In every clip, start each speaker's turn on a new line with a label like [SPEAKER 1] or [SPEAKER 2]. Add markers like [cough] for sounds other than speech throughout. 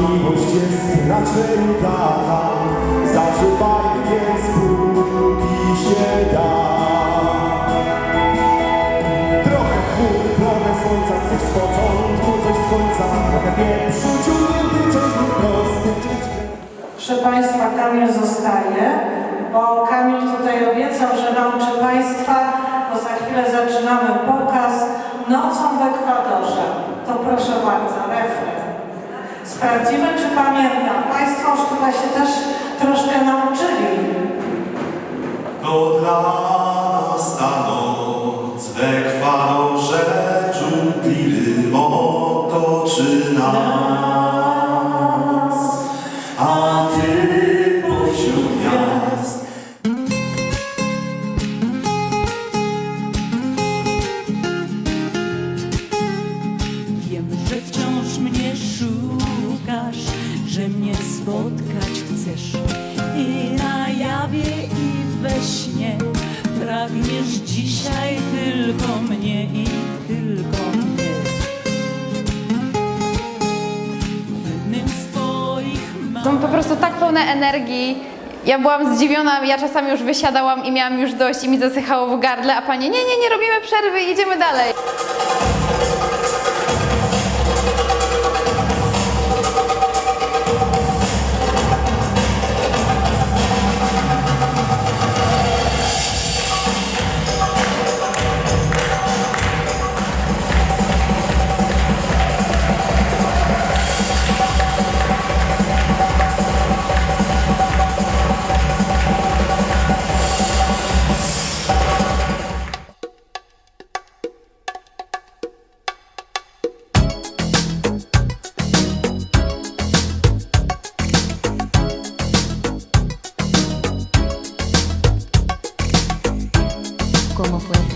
[SPEAKER 1] miłość jest raczej udana Zażywaj więc póki się da Trochę chmur, trochę słońca Coś z początku, coś z końca Trochę pieprzu, ciągnięty część lub prosty
[SPEAKER 2] Proszę Państwa, Kamil zostaje, bo Kamil tutaj obiecał, że nauczy Państwa, bo za chwilę zaczynamy pokaz Nocą w Ekwadorze. To proszę bardzo. Sprawdzimy, czy pamiętam. Państwo już chyba się też troszkę nauczyli.
[SPEAKER 3] To dla
[SPEAKER 4] pełne energii. Ja byłam zdziwiona, ja czasami już wysiadałam i miałam już dość i mi zasychało w gardle, a panie nie, nie, nie robimy przerwy, idziemy dalej.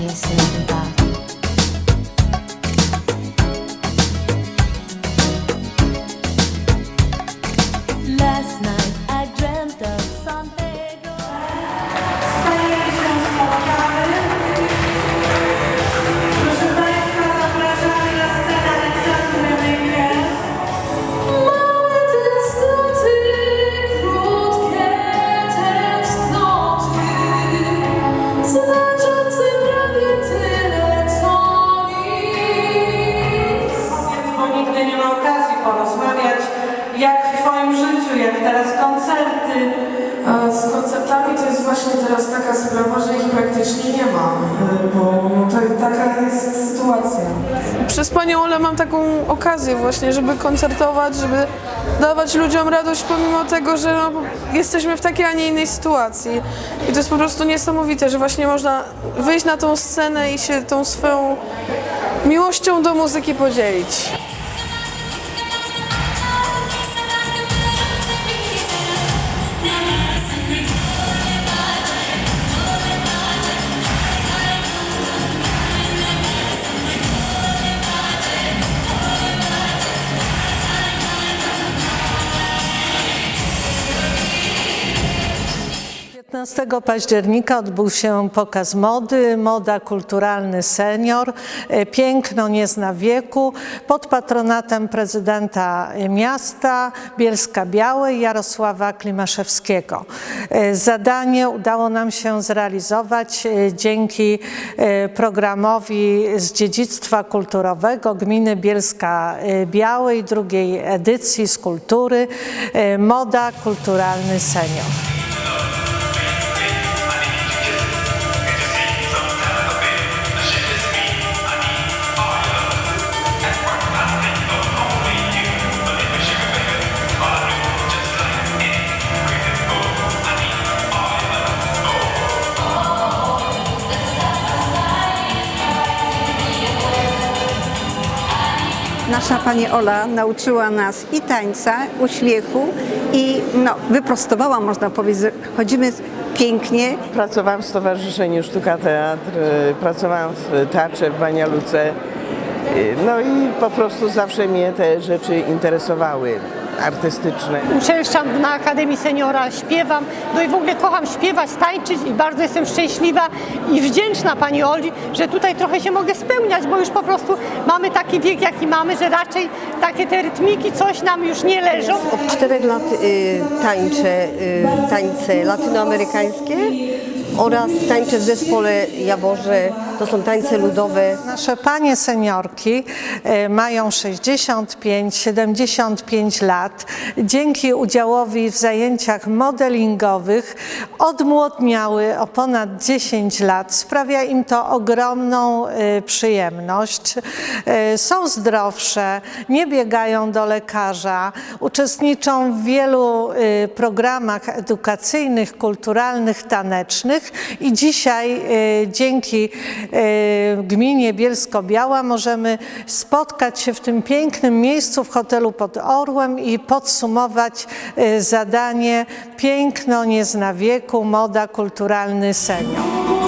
[SPEAKER 5] sim
[SPEAKER 6] Przez panią Olę mam taką okazję właśnie, żeby koncertować, żeby dawać ludziom radość pomimo tego, że no, jesteśmy w takiej, a nie innej sytuacji. I to jest po prostu niesamowite, że właśnie można wyjść na tą scenę i się tą swoją miłością do muzyki podzielić.
[SPEAKER 7] 15 października odbył się pokaz mody, moda kulturalny senior, e, piękno nie zna wieku, pod patronatem prezydenta miasta Bielska Białej Jarosława Klimaszewskiego. E, Zadanie udało nam się zrealizować e, dzięki e, programowi z dziedzictwa kulturowego gminy Bielska e, Białej, drugiej edycji z kultury, e, moda kulturalny senior.
[SPEAKER 8] Nasza pani Ola nauczyła nas i tańca, uśmiechu i no, wyprostowała, można powiedzieć, chodzimy pięknie.
[SPEAKER 9] Pracowałam w Stowarzyszeniu Sztuka Teatr, y, pracowałam w teatrze w Banialuce, Y, No i po prostu zawsze mnie te rzeczy interesowały, artystyczne.
[SPEAKER 10] Uczęszczam na Akademii Seniora, śpiewam, no i w ogóle kocham śpiewać, tańczyć i bardzo jestem szczęśliwa i wdzięczna Pani Oli, że tutaj trochę się mogę spełniać, bo już po prostu mamy taki wiek, jaki mamy, że raczej takie te rytmiki, coś nam już nie leżą.
[SPEAKER 11] Od czterech lat y, tańczę y, tańce latynoamerykańskie oraz tańczę w zespole Jaworze. To są tańce ludowe.
[SPEAKER 7] Nasze panie seniorki e, mają 65-75 lat. Dzięki udziałowi w zajęciach modelingowych odmłodniały o ponad 10 lat. Sprawia im to ogromną e, przyjemność. E, Są zdrowsze, nie biegają do lekarza, uczestniczą w wielu programach edukacyjnych, kulturalnych, tanecznych i dzisiaj dzięki gminie Bielsko-Biała możemy spotkać się w tym pięknym miejscu w hotelu pod Orłem i podsumować e, zadanie Piękno nie zna wieku, moda kulturalny senior.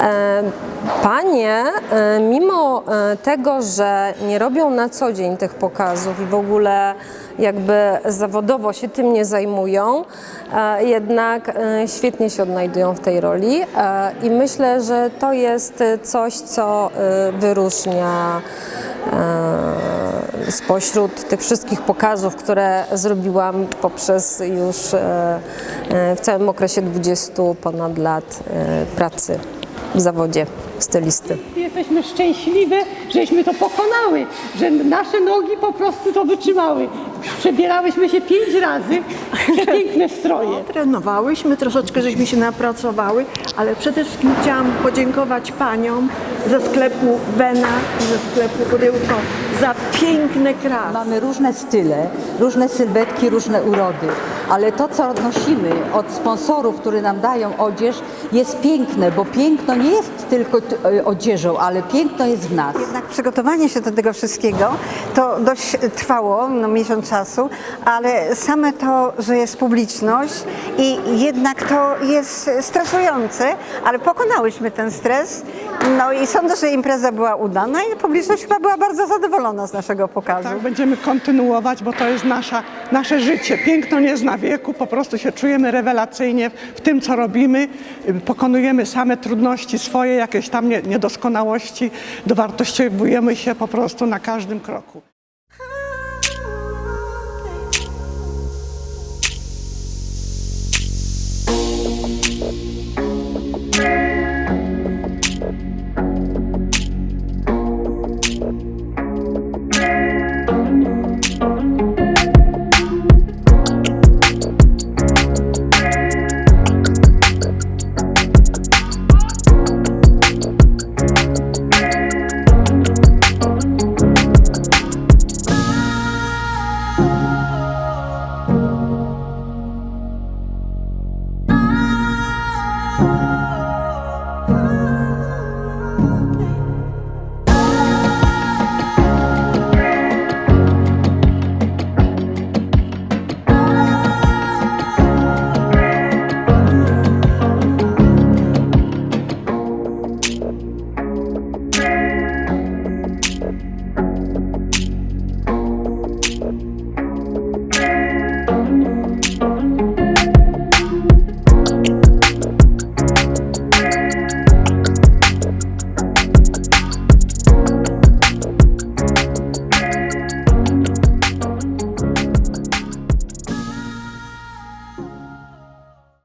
[SPEAKER 12] E, Panie, e, mimo e, tego, że nie robią na co dzień tych pokazów i w ogóle jakby zawodowo się tym nie zajmują, jednak świetnie się odnajdują w tej roli i myślę, że to jest coś, co wyróżnia spośród tych wszystkich pokazów, które zrobiłam poprzez już e, e, w całym okresie 20 ponad lat e, pracy w zawodzie stylisty.
[SPEAKER 10] Jesteśmy szczęśliwe, żeśmy to pokonały, że nasze nogi po prostu to wytrzymały. Przebierałyśmy się pięć razy, piękne stroje. [laughs]
[SPEAKER 13] Trenowałyśmy, troszeczkę żeśmy się napracowały, ale przede wszystkim chciałam podziękować paniom ze sklepu Wena, ze sklepu Ryłko za piękne krasy.
[SPEAKER 14] Mamy różne style, różne sylwetki, różne urody, ale to, co nosimy od sponsorów, które nam dają odzież, jest piękne, bo piękno nie jest tylko t- odzieżą, ale piękno jest w nas.
[SPEAKER 8] Jednak przygotowanie się do tego wszystkiego to dość trwało, no miesiąc czasu, ale same to, że jest publiczność i jednak to jest stresujące, ale pokonałyśmy ten stres. No i sądzę, że impreza była udana i publiczność chyba była bardzo zadowolona z naszego pokazu.
[SPEAKER 15] Tak, będziemy kontynuować, bo to jest nasza, nasze życie. Piękno nie zna wieku, po prostu się czujemy rewelacyjnie w tym, co robimy. Pokonujemy same trudności swoje, jakieś tam nie- niedoskonałości, dowartościowujemy się po prostu na każdym kroku.